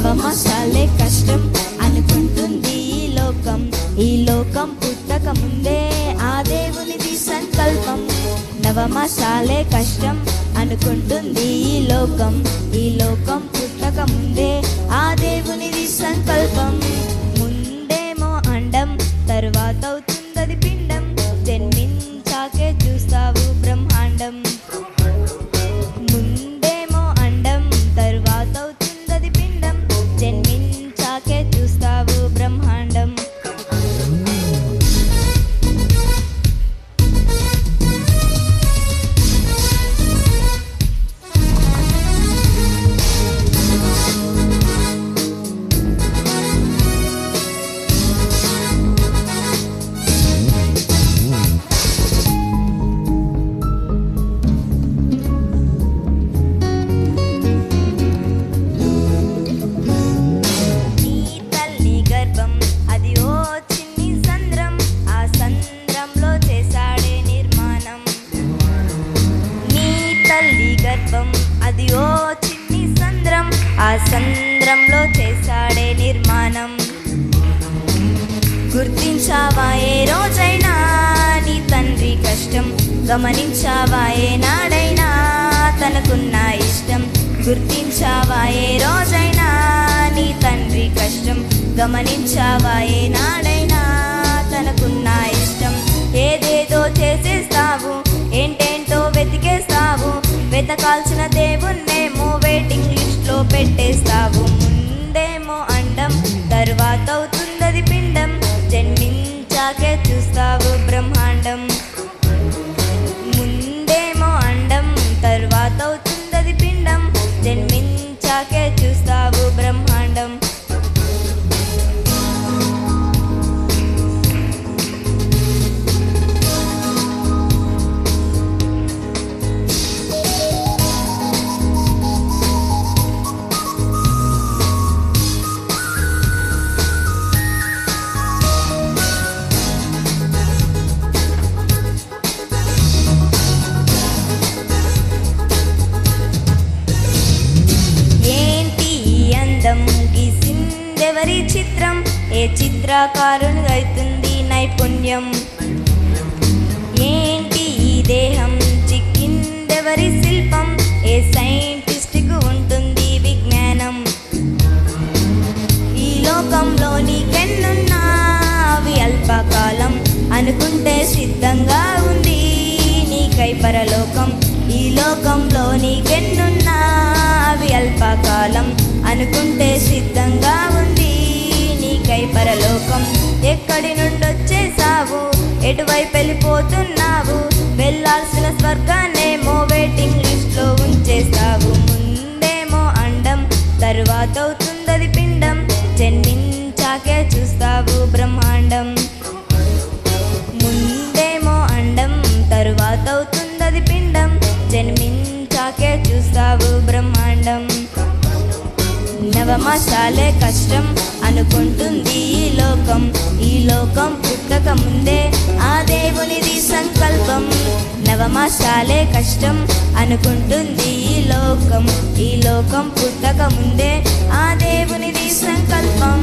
దేవమసాలే కష్టం అనుకుంటుంది ఈ లోకం. ఈ లోకం పుట్టక ముందే ఆ దేవునిది సంకల్పం. నవమసాలే కష్టం అనుకుంటుంది ఈ లోకం. ఈ లోకం పుట్టక ముందే ఆ దేవునిది సంకల్పం. సంద్రంలో చేశాడే నిర్మాణం. గుర్తించావా ఏ రోజైనా? నీ తండ్రి కష్టం గమనించావా ఏ నాడైనా? తనకున్న ఇష్టం గుర్తించావా ఏ రోజైనా? నీ తండ్రి కష్టం గమనించావా ఏ నాడైనా? తనకున్న ఇష్టం ఏదేదో చేసేస్తావు ఏంటేంటో వెతికేస్తావు వెతకాల్సిన తర్వాత గీసిందెవరి చిత్రం. ఏ చిత్రకారుని అవుతుంది నైపుణ్యం? ఏంటి ఈ దేహం? చిక్కిందెవరి శిల్పం? ఏ సైంటిస్ట్కు ఉంటుంది విజ్ఞానం? ఈ లోకంలోని నీకెన్నున్నా? అవి అల్పకాలం అనుకుంటే సిద్ధంగా ఉంది. నీకై పరలోకం ఈ లోకంలోని నీకెన్నున్నా? అవి అల్పకాలం అనుకుంటే సిద్ధంగా ఎటువైపు వెళ్ళిపోతున్నావు? వెళ్ళాల్సిన స్వర్గాన్నేమో వెయిటింగ్ లిస్ట్లో ఉంచేస్తావు. ముందేమో అండం తరువాత అవుతుందది పిండం. జన్మించాకే చూస్తావు బ్రహ్మాండం. ముందేమో అండం తరువాత అవుతుందది పిండం. జన్మించాకే చూస్తావు బ్రహ్మాండం. నవమాసాలే కష్టం అనుకుంటుంది ఈ లోకం. ఈ లోకం పుట్టక ముందే ఆ దేవునిది సంకల్పం. నవమాసాలే కష్టం అనుకుంటుంది ఈ లోకం. ఈ లోకం పుట్టక ముందే ఆ దేవునిది సంకల్పం.